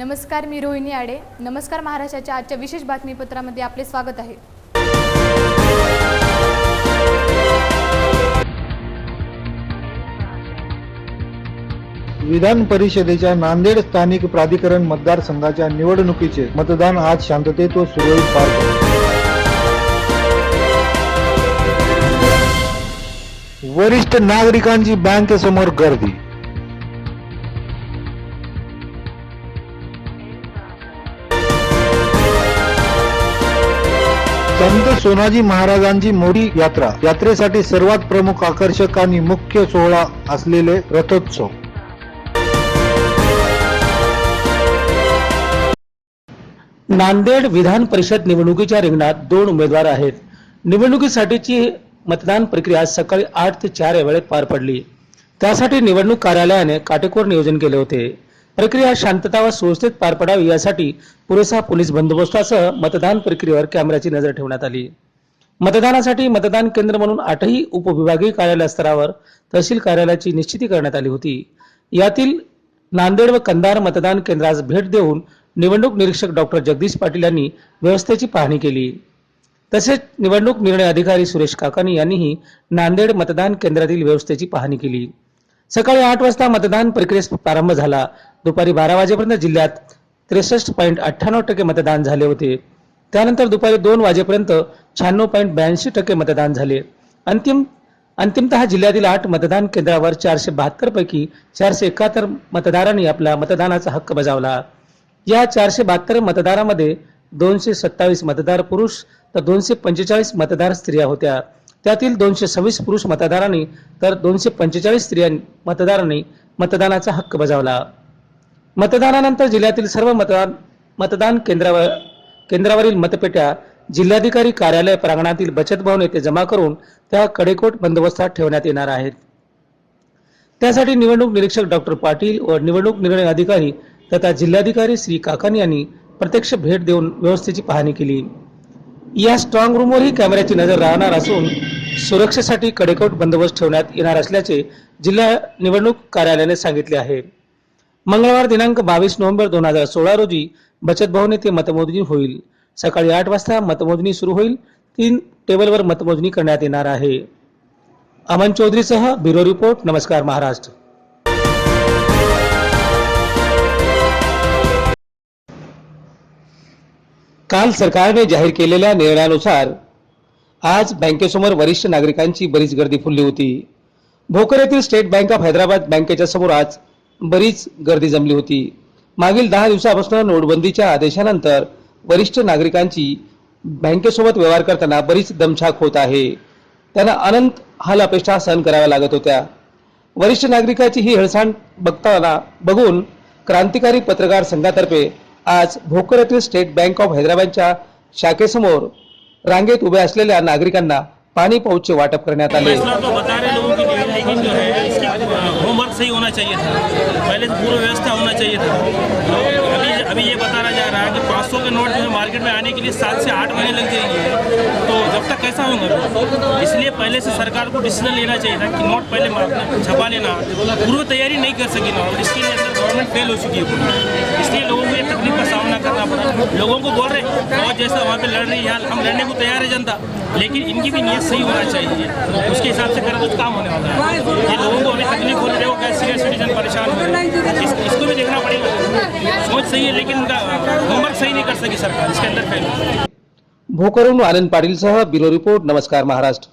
नमस्कार मी रोहिणी आडे. नमस्कार महाराष्ट्राच्या आजच्या विशेष बातमीपत्रामध्ये आपले स्वागत आहे. विधान परिषदेच्या नांदेड स्थानिक प्राधिकरण मतदारसंघाच्या निवडणुकीचे मतदान आज शांततेत व सुरळीत पार पडले. वरिष्ठ नागरिकांची बँकेसमोर गर्दी संत सोनाजी महाराजांची मोठी यात्रा. यात्रेसाठी सर्वात प्रमुख आकर्षक आणि मुख्य सोहळा असलेले रथोत्सव. नांदेड विधान परिषद निवडणुकीच्या रिंगणात दोन उमेदवार आहेत. निवडणुकीसाठीची मतदान प्रक्रिया सकाळी आठ ते चार या वेळेत पार पडली. त्यासाठी निवडणूक कार्यालयाने काटेकोर नियोजन केले होते. प्रक्रिया शांतता व सुव्यवस्थित पार पडावी यासाठी पुरेसा पोलीस बंदोबस्तासह मतदान प्रक्रियेवर कॅमेऱ्याची नजर ठेवण्यात आली. मतदानासाठी मतदान केंद्र म्हणून आठही उपविभागीय कार्यालय स्तरावर तहसील कार्यालयाची निश्चिती करण्यात आली होती. यातील नांदेड व कंधार मतदान केंद्रास भेट देऊन निवडणूक निरीक्षक डॉक्टर जगदीश पाटील यांनी व्यवस्थेची पाहणी केली. तसेच निवडणूक निर्णय अधिकारी सुरेश काकानी यांनीही नांदेड मतदान केंद्रातील व्यवस्थेची पाहणी केली. सकाळी आठ वाजता मतदान प्रक्रियेस प्रारंभ झाला. दुपारी बारा वाजेपर्यंत जिल्ह्यात त्रेसष्ट पॉईंट अठ्ठ्याण्णव टक्के मतदान झाले होते. त्यानंतर दुपारी दोन वाजेपर्यंत शहाण्णव पॉईंट ब्याऐंशी टक्के मतदान झाले. अंतिम अंतिमतः जिल्ह्यातील आठ मतदान केंद्रावर चारशे बहात्तर पैकी चारशे एकाहत्तर मतदारांनी आपला मतदानाचा हक्क बजावला. या चारशे बहात्तर मतदारामध्ये दोनशे सत्तावीस मतदार पुरुष तर दोनशे पंचेचाळीस मतदार स्त्रिया होत्या. त्यातील दोनशे सव्वीस पुरुष मतदारांनी तर दोनशे पंचेचाळीस स्त्रिया मतदारांनी मतदानाचा हक्क बजावला. मतदानानंतर जिल्ह्यातील सर्व मतदान मतदान केंद्रावर केंद्रावरील मतपेट्या जिल्हाधिकारी कार्यालय प्रांगणातील बचत भवन येथे जमा करून त्या कडेकोट बंदोबस्तात ठेवण्यात येणार आहेत. त्यासाठी निवडणूक निरीक्षक डॉक्टर पाटील व निवडणूक निर्णय अधिकारी तथा जिल्हाधिकारी श्री काकानी यांनी प्रत्यक्ष भेट देऊन व्यवस्थेची पाहणी केली. या स्ट्रॉंग रूमवरही कॅमेऱ्याची नजर राहणार असून सुरक्षेसाठी कडेकोट बंदोबस्त ठेवण्यात येणार असल्याचे जिल्हा निवडणूक कार्यालयाने सांगितले आहे. मंगळवार दिनांक बावीस नोव्हेंबर दोन हजार सोळा रोजी बचत भवन येथे मतमोजणी होईल. सकाळी आठ वाजता मतमोजणी सुरू होईल. तीन टेबलवर मतमोजणी करण्यात येणार आहे. अमन चौधरीसह ब्युरो रिपोर्ट नमस्कार महाराष्ट्र. काल सरकारने जाहीर केलेल्या निर्णयानुसार आज बँकेसमोर वरिष्ठ नागरिकांची बरीच गर्दी फुलली होती. भोकर येथील स्टेट बँक ऑफ हैदराबाद बँकेच्या समोर आज बरीच गर्दी जमली होती. मागील दहा दिवसापासून नोटबंदीच्या आदेशानंतर वरिष्ठ नागरिकांची बँकेसोबत व्यवहार करताना बरीच दमछाक होत आहे. त्यांना अनंत हाल अपेक्षा सहन कराव्या लागत होत्या. वरिष्ठ नागरिकाची ही हेळसांड बघताना बघून क्रांतिकारी पत्रकार संघातर्फे आज भोकर येथील स्टेट बँक ऑफ हैदराबादच्या शाखेसमोर रांगेत उभ्या असलेल्या नागरिकांना पाणी पाऊचचे वाटप करण्यात आले. सही होना चाहिए था. पहले से पूर्व व्यवस्था होना चाहिए था. अभी ये बताया जा रहा है कि 500 के नोट जो है मार्केट में आने के लिए सात से आठ महीने लग जाएँगे। तो जब तक कैसा होगा? इसलिए पहले से सरकार को डिसीज़न लेना चाहिए था कि नोट पहले छपा लेना। पूर्व तैयारी नहीं कर सकी ना, और इसके लिए गवर्नमेंट फेल हो चुकी है इसलिए लोगों को ये तकलीफ़ का सामना करना पड़ा। लोगों को बोल रहे, और जैसा वहाँ पर लड़ रही है हम लड़ने को तैयार है जनता। लेकिन इनकी भी नीयत सही होना चाहिए। उसके हिसाब से करें तो काम होने वाला है। ये लोगों को अभी तकलीफ़ हो रही है, वो सीनियर सिटीजन सोच सही है लेकिन उनका होमवर्क सही नहीं कर सकी सरकार इसके अंदर फेल हो भोकरून आनंद आनंद पाटीलसह ब्युरो रिपोर्ट नमस्कार महाराष्ट्र।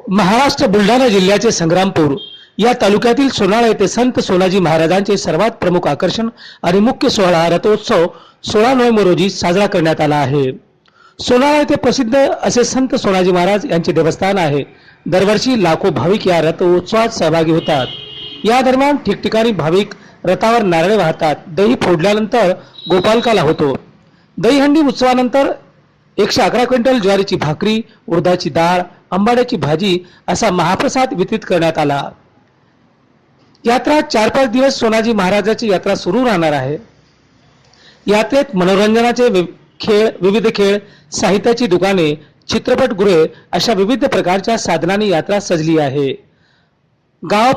महाराष्ट्र बुलढाणा जिल्ह्याचे संग्रामपूर या तालुक्यातील सोनाळा येथे संत सोनाजी महाराजांचे सर्वात प्रमुख आकर्षण आणि मुख्य सोहळा रथोत्सव सोळा नोव्हेंबर रोजी साजरा करण्यात आला आहे. सोनाळा येथे प्रसिद्ध असे संत सोनाजी महाराज यांचे देवस्थान आहे. दरवर्षी लाखो भाविक या रथोत्सवात सहभागी होतात. या दरम्यान ठिकठिकाणी भाविक रथावर नारळे वाहतात. दही फोडल्यानंतर गोपालकाला होतो. दहीहंडी उत्सवानंतर एकशे अकरा क्विंटल ज्वारीची भाकरी उडदाची डाळ आंबाड्याची भाजी असा महाप्रसाद वितरित करण्यात आला. यात्रा चार पाच दिवस सोनाजी महाराजाची यात्रा सुरू राहणार आहे. यात्रेत मनोरंजनाचे खेळ विविध खेळ साहित्याची दुकाने चित्रपटगृहे अशा विविध प्रकारच्या साधनांनी यात्रा सजली आहे. गाव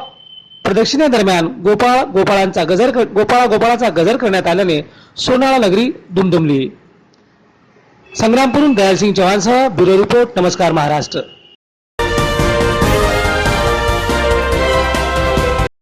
प्रदक्षिणेदरम्यान गोपाळ गोपाळांचा गजर गोपाळा गोपाळाचा गजर करण्यात आल्याने सोनाळा नगरी दुमदुमली. संग्रामपूरून दयालसिंग चव्हाणसह ब्युरो रिपोर्ट नमस्कार महाराष्ट्र.